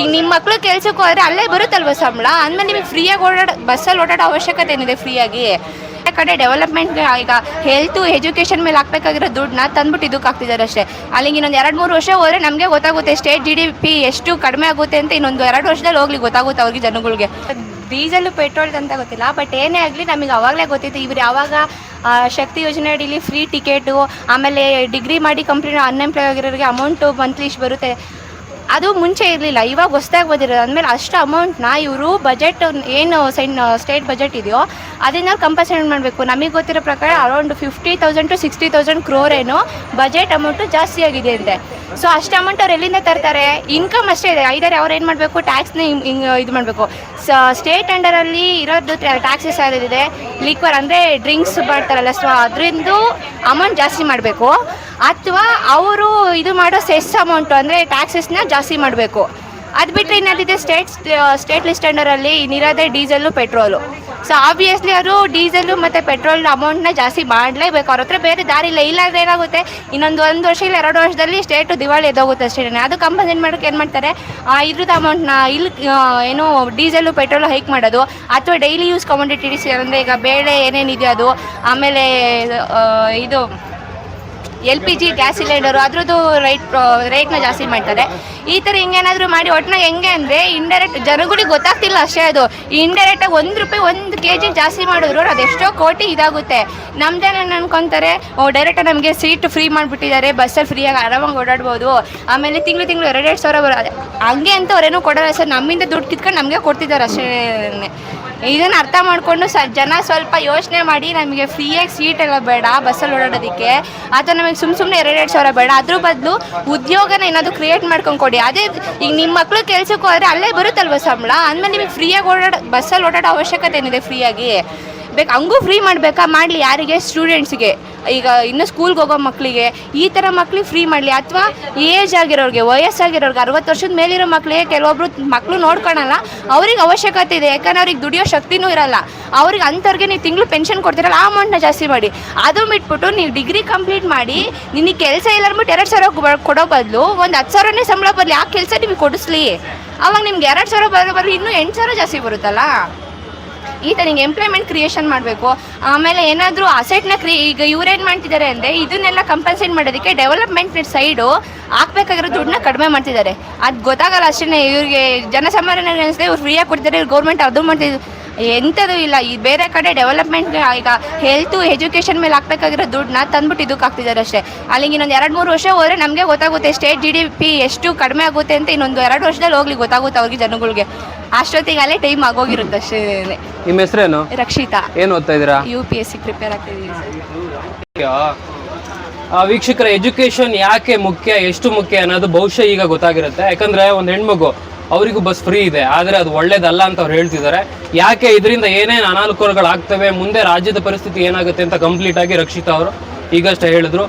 ಈಗ ನಿಮ್ಮ ಮಕ್ಕಳು ಕೆಲ್ಸಕ್ಕೆ ಹೋದ್ರೆ ಅಲ್ಲೇ ಬರುತ್ತಲ್ವ ಸಂಬಳ? ಅಂದ್ಮೇಲೆ ನಿಮಗೆ ಫ್ರೀಯಾಗಿ ಓಡಾಡ, ಬಸ್ಸಲ್ಲಿ ಓಡಾಡೋ ಅವಶ್ಯಕತೆ ಏನಿದೆ ಫ್ರೀಯಾಗಿ ಆ ಕಡೆ ಡೆವಲಪ್ಮೆಂಟ್ ಈಗ ಹೆಲ್ತು ಎಜುಕೇಷನ್ ಮೇಲೆ ಹಾಕ್ಬೇಕಾಗಿರೋ ದುಡ್ಡನ್ನ ತಂದ್ಬಿಟ್ಟು ಇದಕ್ಕೆ ಹಾಕ್ತಿದ್ದಾರೆ ಅಷ್ಟೇ. ಅಲ್ಲಿಗೆ ಇನ್ನೊಂದು ಎರಡು ಮೂರು ವರ್ಷ ಹೋದ್ರೆ ನಮಗೆ ಗೊತ್ತಾಗುತ್ತೆ ಸ್ಟೇಟ್ ಜಿ ಡಿ ಪಿ ಎಷ್ಟು ಕಡಿಮೆ ಆಗುತ್ತೆ ಅಂತ ಇನ್ನೊಂದು ಎರಡು ವರ್ಷದಲ್ಲಿ ಹೋಗ್ಲಿ, ಗೊತ್ತಾಗುತ್ತೆ ಅವ್ರಿಗೆ ಜನಗಳಿಗೆ. ಡೀಸೆಲ್ ಪೆಟ್ರೋಲ್ ಅಂತ ಗೊತ್ತಿಲ್ಲ ಬಟ್ ಏನೇ ಆಗಲಿ ನಮಗೆ ಅವಾಗಲೇ ಗೊತ್ತಿತ್ತು. ಇವ್ರು ಯಾವಾಗ ಶಕ್ತಿ ಯೋಜನೆ ಅಡಿಲಿ ಫ್ರೀ ಟಿಕೆಟು ಆಮೇಲೆ ಡಿಗ್ರಿ ಮಾಡಿ ಕಂಪ್ಲೀಟ್ ಅನ್ಎಂಪ್ಲಾಯ್ ಆಗಿರೋರಿಗೆ ಅಮೌಂಟು ಮಂತ್ಲಿ ಇಷ್ಟು ಬರುತ್ತೆ. ಅದು ಮುಂಚೆ ಇರಲಿಲ್ಲ, ಇವಾಗ ಹೊಸ್ದಾಗಿ ಬಂದಿರೋದು. ಅಂದಮೇಲೆ ಅಷ್ಟು ಅಮೌಂಟ್ನ ಇವರು ಬಜೆಟ್ ಏನು ಸೈನ್ ಸ್ಟೇಟ್ ಬಜೆಟ್ ಇದೆಯೋ ಅದನ್ನ ಕಂಪಲ್ಸರಿ ಮಾಡಬೇಕು. ನಮಗೆ ಗೊತ್ತಿರೋ ಪ್ರಕಾರ around fifty thousand to sixty thousand crore ಏನು ಬಜೆಟ್ ಅಮೌಂಟು ಜಾಸ್ತಿ ಆಗಿದೆ ಅಂತೆ. ಸೊ ಅಷ್ಟು ಅಮೌಂಟ್ ಅವ್ರು ಎಲ್ಲಿಂದ ತರ್ತಾರೆ? ಇನ್ಕಮ್ ಅಷ್ಟೇ ಇದೆ. ಐದಾರೆ ಅವ್ರು ಏನು ಮಾಡಬೇಕು? ಟ್ಯಾಕ್ಸ್ನ ಇದು ಮಾಡಬೇಕು. ಸೊ ಸ್ಟೇಟ್ ಅಂಡರಲ್ಲಿ ಇರೋದು ಟ್ಯಾಕ್ಸಸ್ ಯಾವ್ದಿದೆ? ಲಿಕ್ವರ್ ಅಂದರೆ ಡ್ರಿಂಕ್ಸ್ ಮಾಡ್ತಾರಲ್ಲ. ಸೊ ಅದರಿಂದ ಅಮೌಂಟ್ ಜಾಸ್ತಿ ಮಾಡಬೇಕು. ಅಥವಾ ಅವರು ಇದು ಮಾಡೋ ಸೆಸ್ ಅಮೌಂಟು ಅಂದರೆ ಟ್ಯಾಕ್ಸಸ್ನ ಜಾಸ್ತಿ ಮಾಡಬೇಕು. ಅದು ಬಿಟ್ಟರೆ ಇನ್ನೊಂದಿದೆ ಸ್ಟೇಟ್ ಸ್ಟೇಟ್ ಲಿಸ್ಟ್ ಇನ್ನಿರೋದೆ ಡೀಸೆಲ್ಲು ಪೆಟ್ರೋಲು ಸೊ ಆಬ್ವಿಯಸ್ಲಿ ಅವರು ಡೀಸೆಲ್ಲು ಮತ್ತು ಪೆಟ್ರೋಲ್ ಅಮೌಂಟ್ನ ಜಾಸ್ತಿ ಮಾಡಲೇಬೇಕು. ಅವ್ರ ಹತ್ರ ಬೇರೆ ದಾರಿ ಇಲ್ಲ. ಇಲ್ಲಾಂದ್ರೆ ಏನಾಗುತ್ತೆ? ಇನ್ನೊಂದು ಒಂದು ವರ್ಷ ಇಲ್ಲ, ಎರಡು ವರ್ಷದಲ್ಲಿ ಸ್ಟೇಟು ದಿವಾಳಿ ಎದ್ದೋಗುತ್ತೆ ಅಷ್ಟೇ. ಅದು ಕಂಪನ್ಸೇಟ್ ಮಾಡೋಕ್ಕೆ ಏನು ಮಾಡ್ತಾರೆ? ಇದ್ರದ್ದು ಅಮೌಂಟ್ನ ಇಲ್ಲಿ ಏನು ಡೀಸೆಲ್ಲು ಪೆಟ್ರೋಲು ಹೈಕ್ ಮಾಡೋದು, ಅಥವಾ ಡೈಲಿ ಯೂಸ್ ಕಮೋಡಿಟೀಸ್ ಅಂದರೆ ಈಗ ಬೇಳೆ ಏನೇನಿದೆಯೋ ಅದು, ಆಮೇಲೆ ಇದು L P G gas cylinder, ಅದ್ರದ್ದು ರೈಟ್ ರೇಟ್ನ ಜಾಸ್ತಿ ಮಾಡ್ತಾರೆ. ಈ ಥರ ಹಿಂಗೇನಾದರೂ ಮಾಡಿ ಒಟ್ಟಿನಾಗ ಹೆಂಗೆ ಅಂದರೆ ಇಂಡೈರೆಕ್ಟ್ ಜನಗಳಿಗೆ ಗೊತ್ತಾಗ್ತಿಲ್ಲ ಅಷ್ಟೇ ಅದು. ಇಂಡೈರೆಕ್ಟಾಗಿ ಒಂದು ರೂಪಾಯಿ ಒಂದು ಕೆ ಜಿ ಜಾಸ್ತಿ ಮಾಡಿದ್ರು ಅದೆಷ್ಟೋ ಕೋಟಿ ಇದಾಗುತ್ತೆ. ಏನು ಅನ್ಕೊಂತಾರೆ ಡೈರೆಕ್ಟ್ ನಮಗೆ ಸೀಟ್ ಫ್ರೀ ಮಾಡಿಬಿಟ್ಟಿದ್ದಾರೆ ಬಸ್ಸಲ್ಲಿ ಫ್ರೀಯಾಗಿ ಆರಾಮಾಗಿ ಓಡಾಡ್ಬೋದು. ಆಮೇಲೆ ತಿಂಗಳು ತಿಂಗಳು ಎರಡೆರಡು ಸಾವಿರ ಬರೋದು ಹಂಗೆ ಅಂತ ಅವ್ರೇನೂ ಕೊಡೋಲ್ಲ, ಸರ್. ನಮ್ಮಿಂದ ದುಡ್ಡು ಕಿತ್ಕೊಂಡು ನಮಗೆ ಕೊಡ್ತಿದ್ದಾರೆ ಅಷ್ಟೇ. ಇದನ್ನು ಅರ್ಥ ಮಾಡಿಕೊಂಡು ಸ ಜನ ಸ್ವಲ್ಪ ಯೋಚನೆ ಮಾಡಿ ನಮಗೆ ಫ್ರೀಯಾಗಿ ಸೀಟ್ ಎಲ್ಲ ಬೇಡ ಬಸ್ಸಲ್ಲಿ ಓಡಾಡೋದಕ್ಕೆ. ಅಥವಾ ನಮಗೆ ಸುಮ್ಮ ಸುಮ್ಮನೆ ಎರಡೆರಡು ಸಾವಿರ ಬೇಡ. ಅದ್ರ ಬದಲು ಉದ್ಯೋಗನ ಏನಾದರೂ ಕ್ರಿಯೇಟ್ ಮಾಡ್ಕೊಂಡು ಕೊಡಿ. ಅದೇ ಈಗ ನಿಮ್ಮ ಮಕ್ಕಳು ಕೆಲ್ಸಕ್ಕೆ ಹೋದರೆ ಅಲ್ಲೇ ಬರುತ್ತಲ್ವ ಸಂಬಳ? ಅಂದಮೇಲೆ ನಿಮಗೆ ಫ್ರೀಯಾಗಿ ಓಡಾಡ ಬಸ್ಸಲ್ಲಿ ಓಡಾಡೋ ಅವಶ್ಯಕತೆ ಏನಿದೆ ಫ್ರೀಯಾಗಿ ಬೇಕು, ಹಂಗೂ ಫ್ರೀ ಮಾಡಬೇಕಾ? ಮಾಡಲಿ ಯಾರಿಗೆ? ಸ್ಟೂಡೆಂಟ್ಸ್ಗೆ ಈಗ ಇನ್ನು ಸ್ಕೂಲ್ಗೆ ಹೋಗೋ ಮಕ್ಕಳಿಗೆ ಈ ಥರ ಮಕ್ಳಿಗೆ ಫ್ರೀ ಮಾಡಲಿ. ಅಥವಾ ಏಜ್ ಆಗಿರೋರಿಗೆ, ವಯಸ್ಸಾಗಿರೋರಿಗೆ, ಅರವತ್ತು ವರ್ಷದ ಮೇಲಿರೋ ಮಕ್ಕಳಿಗೆ ಕೆಲವೊಬ್ರು ಮಕ್ಕಳು ನೋಡ್ಕೊಳಲ್ಲ, ಅವ್ರಿಗೆ ಅವಶ್ಯಕತೆ ಇದೆ. ಯಾಕಂದ್ರೆ ಅವ್ರಿಗೆ ದುಡಿಯೋ ಶಕ್ತಿನೂ ಇರಲ್ಲ. ಅವ್ರಿಗೆ ಅಂಥವ್ರಿಗೆ ನೀವು ತಿಂಗಳು ಪೆನ್ಷನ್ ಕೊಡ್ತೀರಲ್ಲ, ಆ ಅಮೌಂಟ್ನ ಜಾಸ್ತಿ ಮಾಡಿ. ಅದು ಬಿಟ್ಬಿಟ್ಟು ನೀವು ಡಿಗ್ರಿ ಕಂಪ್ಲೀಟ್ ಮಾಡಿ, ನಿನಗೆ ಕೆಲಸ ಇಲ್ಲ ಅಂದ್ಬಿಟ್ಟು ಎರಡು ಸಾವಿರ ಕೊಡೋ ಬದಲು ಒಂದು ಹತ್ತು ಸಾವಿರನೇ ಸಂಬಳ ಬರಲಿ. ಆ ಕೆಲಸ ನಿಮಗೆ ಕೊಡಿಸ್ಲಿ. ಅವಾಗ ನಿಮ್ಗೆ ಎರಡು ಸಾವಿರ ಬರೋ ಬರಲಿ ಇನ್ನೂ ಎಂಟು ಸಾವಿರ ಜಾಸ್ತಿ ಬರುತ್ತಲ್ಲ? ಈ ಹಿಂಗೆ ಎಂಪ್ಲಾಯ್ಮೆಂಟ್ ಕ್ರಿಯೇಷನ್ ಮಾಡಬೇಕು. ಆಮೇಲೆ ಏನಾದರೂ ಅಸೆಟ್ನ ಕ್ರಿ ಈಗ ಇವ್ರೇನು ಮಾಡ್ತಿದ್ದಾರೆ ಅಂದರೆ ಇದನ್ನೆಲ್ಲ ಕಂಪನ್ಸೇಟ್ ಮಾಡೋದಕ್ಕೆ ಡೆವಲಪ್ಮೆಂಟ್ ಸೈಡು ಹಾಕ್ಬೇಕಾಗಿರೋ ದುಡ್ಡನ್ನ ಕಡಿಮೆ ಮಾಡ್ತಿದ್ದಾರೆ ಅದು ಗೊತ್ತಾಗಲ್ಲ ಅಷ್ಟೇ ಇವ್ರಿಗೆ ಜನಸಾಮಾನ್ಯ ಅನಿಸಿದೆ, ಇವ್ರು ಫ್ರೀಯಾಗಿ ಕೊಡ್ತಾರೆ ಇವ್ರು ಗೌರ್ಮೆಂಟ್ ಅದು ಮಾಡ್ತಿದ್ರು ಎಂಥದ್ದು ಇಲ್ಲ. ಈ ಬೇರೆ ಕಡೆ ಡೆವಲಪ್ಮೆಂಟ್ ಈಗ ಹೆಲ್ತು ಎಜುಕೇಷನ್ ಮೇಲೆ ಹಾಕ್ಬೇಕಾಗಿರೋ ದುಡ್ಡನ್ನ ತಂದ್ಬಿಟ್ಟು ಇದಕ್ಕೆ ಹಾಕ್ತಿದ್ದಾರೆ ಅಷ್ಟೇ. ಅಲ್ಲಿಗೆ ಇನ್ನೊಂದು ಎರಡು ಮೂರು ವರ್ಷ ಹೋದ್ರೆ ನಮಗೆ ಗೊತ್ತಾಗುತ್ತೆ ಸ್ಟೇಟ್ ಜಿ ಡಿ ಪಿ ಎಷ್ಟು ಕಡಿಮೆ ಆಗುತ್ತೆ ಅಂತ ಇನ್ನೊಂದು ಎರಡು ವರ್ಷದಲ್ಲಿ ಹೋಗ್ಲಿ ಗೊತ್ತಾಗುತ್ತೆ ಅವ್ರಿಗೆ ಜನಗಳಿಗೆ. ಅಷ್ಟೊತ್ತಿಗೆ ಅಲ್ಲೇ ಟೈಮ್ ಆಗೋಗಿರುತ್ತೆ ಅಷ್ಟೇ. ನಿಮ್ಮ ಹೆಸರೇನು? ರಕ್ಷಿತಾ. ಏನು ಓದ್ತಾ ಇದ್ದೀರಾ? U P S C prepare ಆಗ್ತಿದ್ದೀವಿ ವೀಕ್ಷಕರ ಎಜುಕೇಶನ್ ಯಾಕೆ ಮುಖ್ಯ ಎಷ್ಟು ಮುಖ್ಯ ಅನ್ನೋದು ಬಹುಶಃ ಈಗ ಗೊತ್ತಾಗಿರುತ್ತೆ. ಯಾಕಂದ್ರೆ ಒಂದು ಹೆಣ್ಮಗು ಅವರಿಗೂ ಬಸ್ ಫ್ರೀ ಇದೆ. ಆದರೆ ಅದು ಒಳ್ಳೇದಲ್ಲ ಅಂತ ಅವ್ರು ಹೇಳ್ತಿದ್ದಾರೆ. ಯಾಕೆ ಇದರಿಂದ ಏನೇನು ಅನಾನುಕೂಲಗಳಾಗ್ತವೆ, ಮುಂದೆ ರಾಜ್ಯದ ಪರಿಸ್ಥಿತಿ ಏನಾಗುತ್ತೆ ಅಂತ ಕಂಪ್ಲೀಟ್ ಆಗಿ ರಕ್ಷಿತಾ ಅವರು ಈಗಷ್ಟೇ ಹೇಳಿದ್ರು.